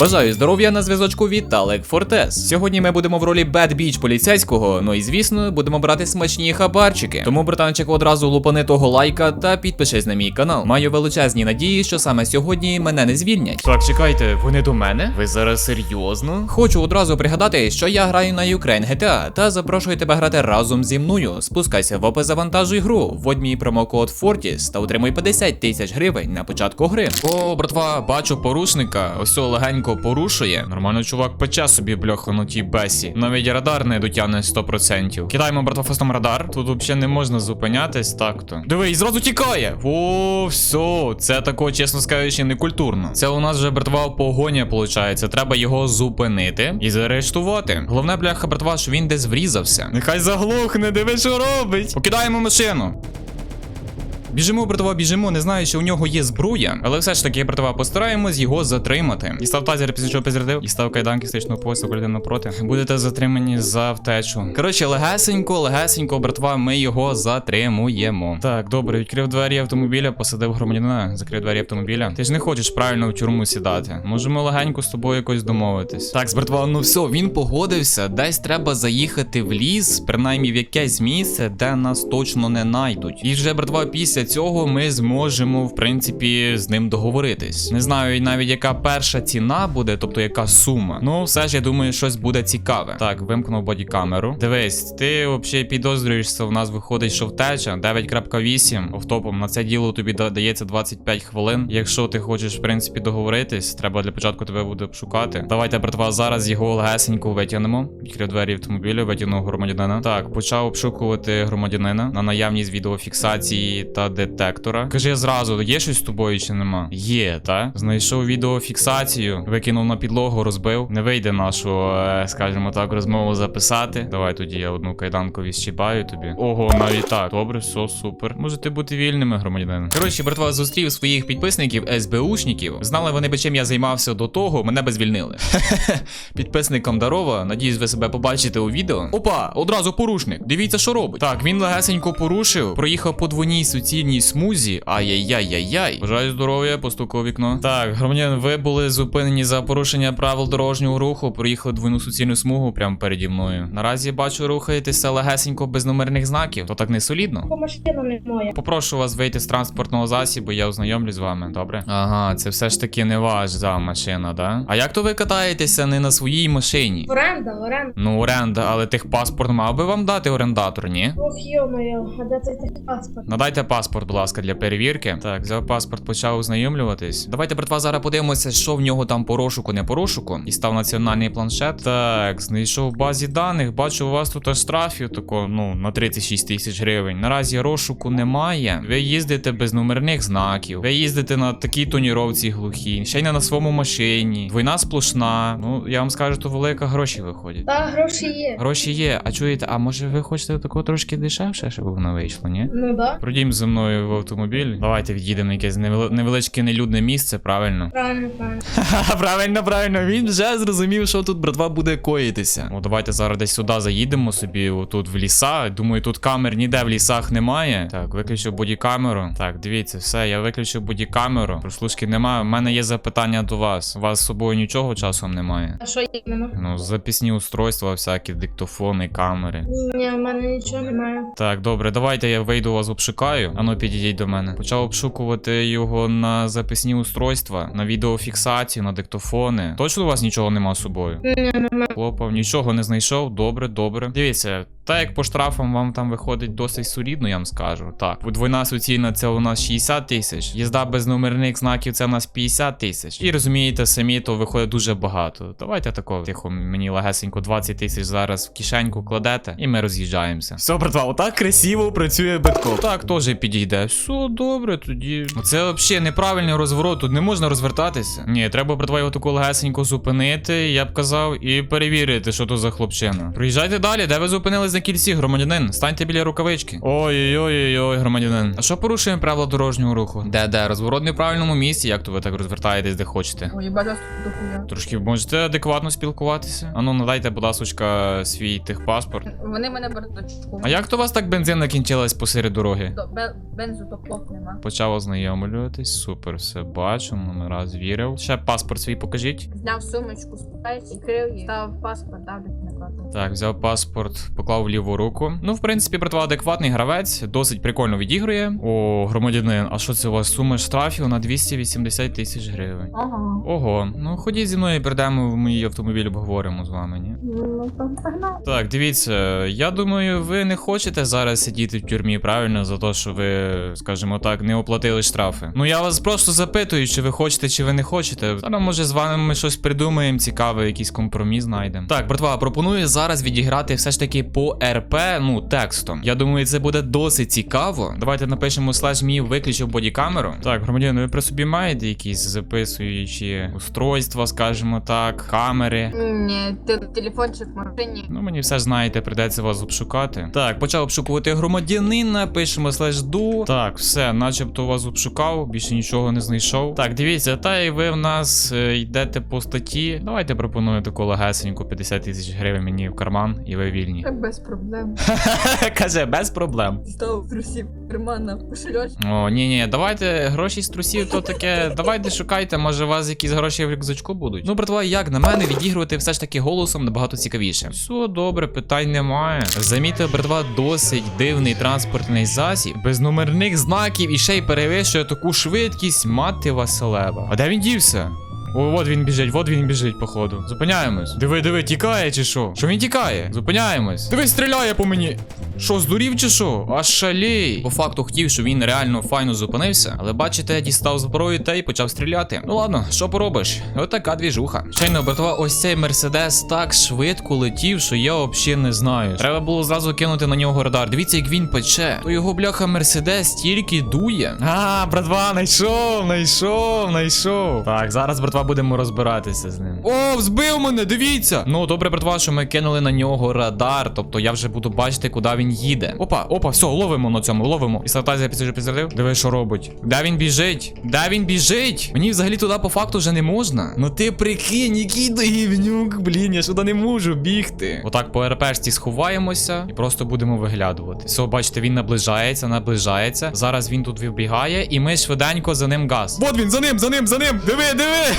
Бажаю здоров'я на зв'язочку Віталик Фортес. Сьогодні ми будемо в ролі Bad Beach поліцейського, ну і звісно, будемо брати смачні хабарчики. Тому, братанчик, одразу лупани того лайка та підпишись на мій канал. Маю величезні надії, що саме сьогодні мене не звільнять. Так, чекайте, вони до мене? Ви зараз серйозно? Хочу одразу пригадати, що я граю на Ukraine GTA та запрошую тебе грати разом зі мною. Спускайся в опис завантажуй гру, вводь мій промокод Fortis та отримуй 50 тисяч гривень на початку гри. О, братва, бачу порушника. Ось цього легенько порушує. Нормально, чувак пече собі бляху на тій бесі. Навіть радар не дотягне 100%. Кидаємо братва фастом радар. Тут взагалі не можна зупинятись так-то. Диви, і зразу тікає. О, все, це такого, чесно скажучи, не культурно. Це у нас вже братва погоня, виходить. Треба його зупинити і заарештувати. Головне, бляха, братва, що він десь врізався. Нехай заглохне, диви, що робить. Покидаємо машину. Біжимо, братова, біжимо. Не знаю, що у нього є зброя, але все ж таки, братова, постараємось його затримати. Дістав тазер, після чого підрядив, дістав кайданки стичного поясу, коли напроти. Будете затримані за втечу. Коротше, легесенько, легесенько, братва, ми його затримуємо. Так, добре, відкрив двері автомобіля, посадив громадянина, закрив двері автомобіля. Ти ж не хочеш правильно в тюрму сідати. Можемо легенько з тобою якось домовитись. Так, братва, ну все, він погодився. Десь треба заїхати в ліс, принаймні в якесь місце, де нас точно не найдуть. І вже, братва, після цього ми зможемо, в принципі, з ним договоритись. Не знаю навіть яка перша ціна буде, тобто яка сума. Ну, все ж я думаю, щось буде цікаве. Так, вимкнув бодікамеру. Дивись, ти взагалі підозрюєшся, в нас виходить, що втеча 9.8 офтопом. На це діло тобі да- дається 25 хвилин. Якщо ти хочеш, в принципі, договоритись, треба для початку тебе буде обшукати. Давайте, братва, зараз його легесенько витягнемо. Відкрив двері автомобіля, витягнув громадянина. Так, почав обшукувати громадянина на наявність відеофіксації та детектора. Кажи зразу, є щось з тобою чи нема? Є, та? Знайшов відеофіксацію, викинув на підлогу, розбив. Не вийде нашу, е, скажімо так, розмову записати. Давай тоді я одну кайданку відщіпаю тобі. Ого, навіть так. Добре, все, супер. Можете бути вільними, громадянин. Коротше, братва, зустрів своїх підписників СБУшників. Знали вони би чим я займався до того, мене би звільнили. Підписникам дарова. Надіюсь, ви себе побачите у відео. Опа, одразу порушник. Дивіться, що робить. Так, він легесенько порушив, проїхав по двойній суцільній смузі. Ай-яй-яй-яй-яй. Бажаю здоров'я, постукав вікно. Так, громадян, ви були зупинені за порушення правил дорожнього руху. Проїхали двойну суцільну смугу прямо переді мною. Наразі бачу, рухаєтеся легесенько без номерних знаків. То так не солідно. Машина не моя. Попрошу вас вийти з транспортного засібу, я ознайомлюсь з вами, добре? Ага, це все ж таки не ваша машина, да? А як то ви катаєтеся не на своїй машині? Оренда, оренда. Ну, оренда, але техпаспорт мав би вам дати орендатор, ні? Ох, йо-моє, а де цей паспорт? Надайте паспорт, будь ласка, для перевірки. Так, взяв паспорт, почав ознайомлюватись. Давайте, братва, зараз подивимося, що в нього там по розшуку, не по розшуку. І став національний планшет. Так, знайшов в базі даних. Бачу, у вас тут штрафів тако, ну, на 36 тисяч гривень. Наразі розшуку немає. Ви їздите без номерних знаків. Ви їздите на такій тоніровці глухій, ще й не на своєму машині. Війна сплошна. Ну, я вам скажу, то велика гроші виходять. Та гроші є. Гроші є, а чуєте, а може ви хочете такого трошки дешевше, щоб воно вийшло, ні? Ну да, Пройдім зі мною в автомобіль. Давайте від'їдемо на якесь невеличке нелюдне місце, правильно? правильно, правильно. правильно, правильно. Він вже зрозумів, що тут братва буде коїтися. Ну давайте зараз десь сюди заїдемо собі, отут в ліса. Думаю, тут камер ніде в лісах немає. Так, виключив бодікамеру. Так, дивіться, все, я виключив бодікамеру. Прослушки немає. У мене є запитання до вас. У вас з собою нічого часом немає? А що іменно? Ну, записні устройства, всякі диктофони, камери. Ні, в мене нічого немає. Так, добре, давайте я вийду вас обшукаю. Ану, підійдіть до мене. Почав обшукувати його на записні устройства, на відеофіксацію, на диктофони. Точно у вас нічого нема з собою? Ні, немає. Хлопав, нічого не знайшов. Добре, добре. Дивіться, так як по штрафам вам там виходить досить солідно, я вам скажу. Так, двойна суцільна це у нас 60 тисяч. Їзда без номерних знаків це у нас 50 тисяч. І розумієте, самі то виходить дуже багато. Давайте тако, тихо, мені легесенько 20 тисяч зараз в кишеньку кладете, і ми роз'їжджаємося. Все, братва, отак красиво працює битко. Так, теж підійде. Все добре, тоді. Це взагалі неправильний розворот, тут не можна розвертатися. Ні, треба, братва, його таку легесенько зупинити, я б казав, і перевірити, що то за хлопчина. Проїжджайте далі, де ви зупинились, на кільці, громадянин. Станьте біля рукавички. Ой-ой-ой, громадянин. А що порушуємо правила дорожнього руху? Де де? Розворот не в правильному місці. Як то ви так розвертаєтесь, де хочете? Ой, вас дохуя. Трошки можете адекватно спілкуватися? Ану, надайте, будь ласочка, свій техпаспорт. Вони мене бардачку. А як то у вас так бензин накінчилась посеред дороги? До- бе- Бензу нема. Почав ознайомлюватись, супер, все бачу, номера звірив. Ще паспорт свій покажіть. Зняв сумочку, спитаю, відкрив її, став паспорт, дав. Так, взяв паспорт, поклав в ліву руку. Ну, в принципі, братва, адекватний гравець, досить прикольно відігрує. О, громадянин, а що це у вас сума штрафів на 280 тисяч гривень? Ага. Ого, ну ходіть зі мною, перейдемо в мій автомобіль, обговоримо з вами, ні? Ну, там. Так, дивіться, я думаю, ви не хочете зараз сидіти в тюрмі, правильно, за те, що ви, скажімо так, не оплатили штрафи. Ну я вас просто запитую, чи ви хочете, чи ви не хочете. Зараз, може, з вами ми щось придумаємо, цікаве, якийсь компроміс знайдемо. Так, братва, пропоную зараз відіграти все ж таки по РП, ну, текстом. Я думаю, це буде досить цікаво. Давайте напишемо слеш мій виключив бодікамеру. Так, громадяни, ви при собі маєте якісь записуючі устройства, скажімо так, камери. Ні, телефончик в машині. Ну, мені все ж знаєте, придеться вас обшукати. Так, почав обшукувати громадянина, пишемо слеш ду. Так, все, начебто вас обшукав, більше нічого не знайшов. Так, дивіться, та і ви в нас е, йдете по статті. Давайте пропоную таку легесеньку 50 тисяч гривень мені в карман, і ви вільні. Так без проблем. Каже, без проблем. Став трусів кармана, кошельоч. О, ні, ні, давайте гроші з трусів, то таке. Давайте шукайте, може у вас якісь гроші в рюкзачку будуть. Ну, братва, як на мене, відігрувати все ж таки голосом набагато цікавіше. Все добре, питань немає. Замітьте, братва, досить дивний транспортний засіб, без номерних знаків і ще й перевищує таку швидкість мати Василева. А де він дівся? О, от він біжить, от він біжить, походу. Зупиняємось. Диви, диви, тікає чи що? Що він тікає? Зупиняємось. Диви, стріляє по мені. Що, здурів чи що? Аж шалій. По факту хотів, щоб він реально файно зупинився, але бачите, дістав зброю та й почав стріляти. Ну ладно, що поробиш? Отака двіжуха. Щойно, братва, ось цей мерседес так швидко летів, що я взагалі не знаю. Треба було зразу кинути на нього радар. Дивіться, як він пече. То його бляха мерседес тільки дує. А, братва, найшов, найшов, найшов. Так, зараз, братва, будемо розбиратися з ним. О, збив мене, дивіться. Ну, добре, братва, що ми кинули на нього радар. Тобто я вже буду бачити, куди він їде. Опа, опа, все, ловимо на цьому, ловимо. І сатазія підсажу підсадив. Диви, що робить. Де він біжить? Де він біжить? Мені взагалі туди по факту вже не можна. Ну ти прикинь, який доївнюк, блін, я сюди не можу бігти. Отак по РПшці сховаємося і просто будемо виглядувати. Все, бачите, він наближається, наближається. Зараз він тут вибігає, і ми швиденько за ним газ. Вот він, за ним, за ним, за ним. Диви, диви.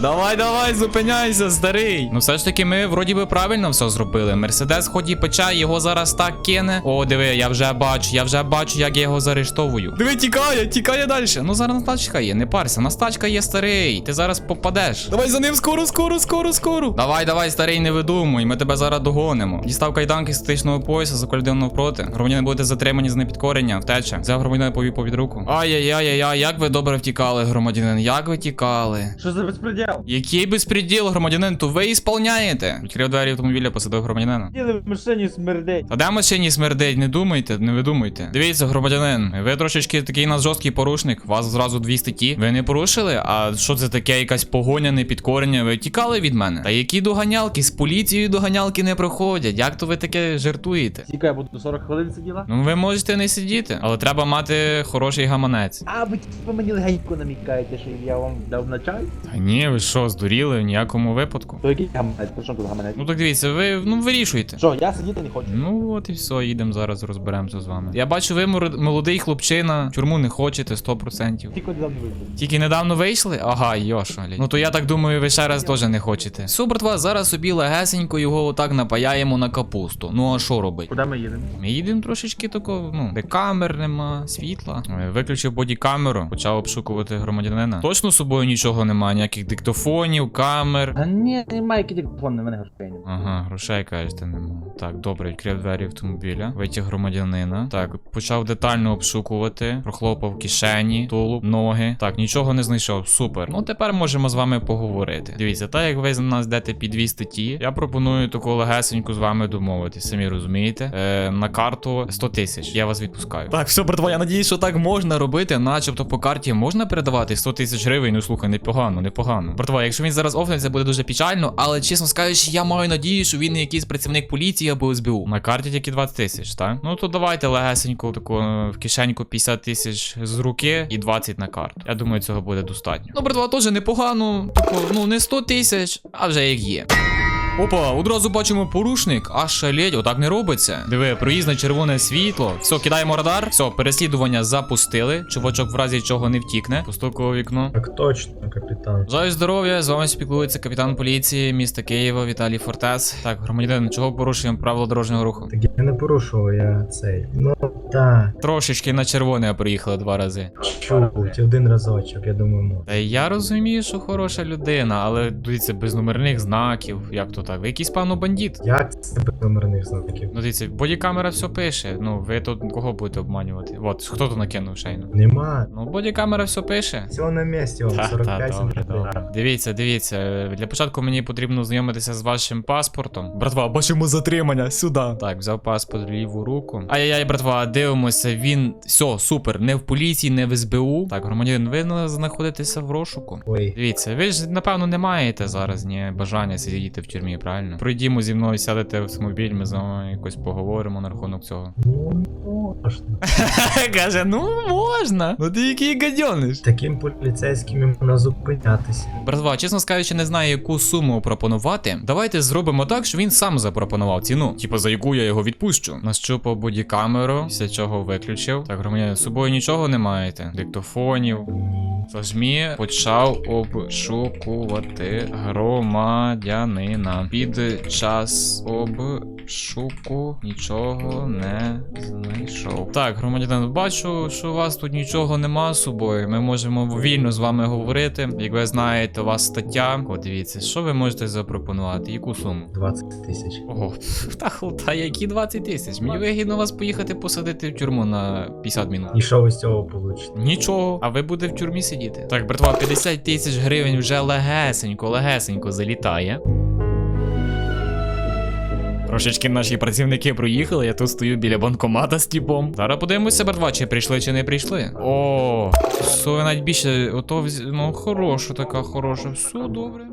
Давай, давай, зупиняйся, старий. Ну все ж таки, ми вроді би правильно все зробили. Мерседес ході пече, його зараз так кине. О, диви, я вже бачу, я вже бачу, як я його заарештовую. Диви, тікає, тікає далі. Ну зараз настачка є, не парся, настачка є старий. Ти зараз попадеш. Давай за ним скоро, скоро, скоро, скоро. Давай, давай, старий, не видумуй, ми тебе зараз догонимо. Дістав кайданки з статичного пояса, заколядив навпроти. Громадяни будете затримані з непідкорення, втеча. Взяв громадянина повів по руку. Ай-яй-яй-яй, як ви добре втікали, громадянин, як ви тікали? Що за безпреділ? Який безпреділ, громадянин, то ви ісполняєте? Відкрив двері автомобіля, посадив громадянина. Діли в машині смердить. А де машині смердить, не думайте, не видумуйте. Дивіться, громадянин, ви трошечки такий у нас жорсткий порушник. Вас зразу дві статті. Ви не порушили? А що це таке? Якась погоня, непідкорення? Ви тікали від мене? Та які доганялки? З поліцією доганялки не проходять. Як то ви таке жартуєте? Я буду 40 хвилин сиділа. Ну ви можете не сидіти, але треба мати хороший гаманець. А ви типу мені легенько намікаєте, що я вам дав на чай? Та ні, ви що, здуріли в ніякому випадку. То який гаманець? Про що тут гаманець? Ну так дивіться, ви ну вирішуйте. Що, я сидіти не хочу. Ну от і все, їдемо зараз розберемося з вами. Я бачу, ви мор- молодий хлопчина, тюрму не хочете 100%. Тільки недавно вийшов. Тільки недавно вийшли? Ага, йошалі. Ну то я так думаю, ви ще раз теж не хочете. Все, братва, зараз собі легесенько його отак напаяємо на капусту. Ну а що робить? Куди ми їдемо? Ми їдемо трошечки тако, ну, де камер нема, світла. Е, Виключив бодікамеру, почав обшукувати громадянина. Точно з собою нічого немає, ніяких диктофонів, камер. А ні, немає який телефон, на мене грошей немає. Ага, грошей кажете нема. Так, добре, відкрив двері автомобіля, витяг громадянина. Так, почав детально обшукувати, прохлопав кишені, тулуб, ноги. Так, нічого не знайшов. Супер. Ну тепер можемо з вами поговорити. Дивіться, так як ви з нас йдете під дві статті, я пропоную таку легесеньку з вами домовитись. Самі розумієте. Е, на карту 100 тисяч. Я вас відпускаю. Так, все, братва, я надіюсь, що так можна робити, начебто по карті можна передавати 100 тисяч гривень. Ну слухай, непогано, непогано. Братва, якщо він зараз офнеться, буде дуже печально, але чесно скажучи, я маю надію, що він не якийсь працівник поліції або СБУ. На карті тільки 20 тисяч, так? Ну то давайте легесенько таку е, в кишеньку 50 тисяч з руки і 20 на карту. Я думаю, цього буде достатньо. Ну, братва, теж непогано. Типу, ну не 100 тисяч, а вже як є. Опа, одразу бачимо порушник, аж шалеть, отак не робиться. Диви, проїзд на червоне світло. Все, кидаємо радар. Все, переслідування запустили. Чувачок в разі чого не втікне. Постукав вікно. Так точно, капітан. Бажаю здоров'я, з вами спілкується капітан поліції міста Києва Віталій Фортес. Так, громадянин, чого порушуємо правила дорожнього руху? Так я не порушував, я цей. Ну так, Трошечки на червоне приїхали два рази. чуть, один разочок, я думаю, можна. Та я розумію, що хороша людина, але дивіться, без номерних знаків. Як то так? Ви якийсь певно бандит. Як це без номерних знаків? Ну дивіться, бодікамера все пише. Ну, ви тут кого будете обманювати? От, хто тут накинув шейно? Нема. Ну, бодікамера все пише. Все на місці, вам Та, 45 та, добре, добре. Дивіться, дивіться. Для початку мені потрібно знайомитися з вашим паспортом. Братва, бачимо затримання сюди. Так, взяв паспорт в ліву руку. Ай-яй-яй, братва, дивимося. Він все, супер. Не в поліції, не в СБУ. Так, громадянин, ви на- знаходитеся в розшуку. Ой, Дивіться, ви ж напевно не маєте зараз ні бажання сидіти в тюрмі, правильно? Пройдімо зі мною, сядете в автомобіль, ми з вами якось поговоримо на рахунок цього. ну можна. Каже, ну можна. Ну ти який гадьониш. Таким поліцейським можна зупинятися. Братва, чесно скажучи, не знаю, яку суму пропонувати. Давайте зробимо так, що він сам запропонував ціну. Типу, за яку я його відпущу. Нащупав бодікамеру, після чого виключив. Так, громадяни, з собою нічого не маєте. Диктофонів. Зажмі почав обшукувати громадянина. Під час обшуку нічого не знайшов. Так, громадянин, бачу, що у вас тут нічого нема з собою. Ми можемо вільно з вами говорити. Як ви знаєте, у вас стаття. О, дивіться, що ви можете запропонувати? Яку суму? 20 тисяч. Ого, та, та які 20 тисяч? Мені вигідно вас поїхати посадити в тюрму на 50 минут. І що ви з цього получите? Нічого, а ви будете в тюрмі сидіти. Так, братва, 50 тисяч гривень вже легесенько, легесенько залітає. Трошечки наші працівники проїхали, я тут стою біля банкомата з тіпом. Зараз подивимося, братва, чи прийшли, чи не прийшли. О, що навіть більше, ото ну хороша така, хороша. Все добре.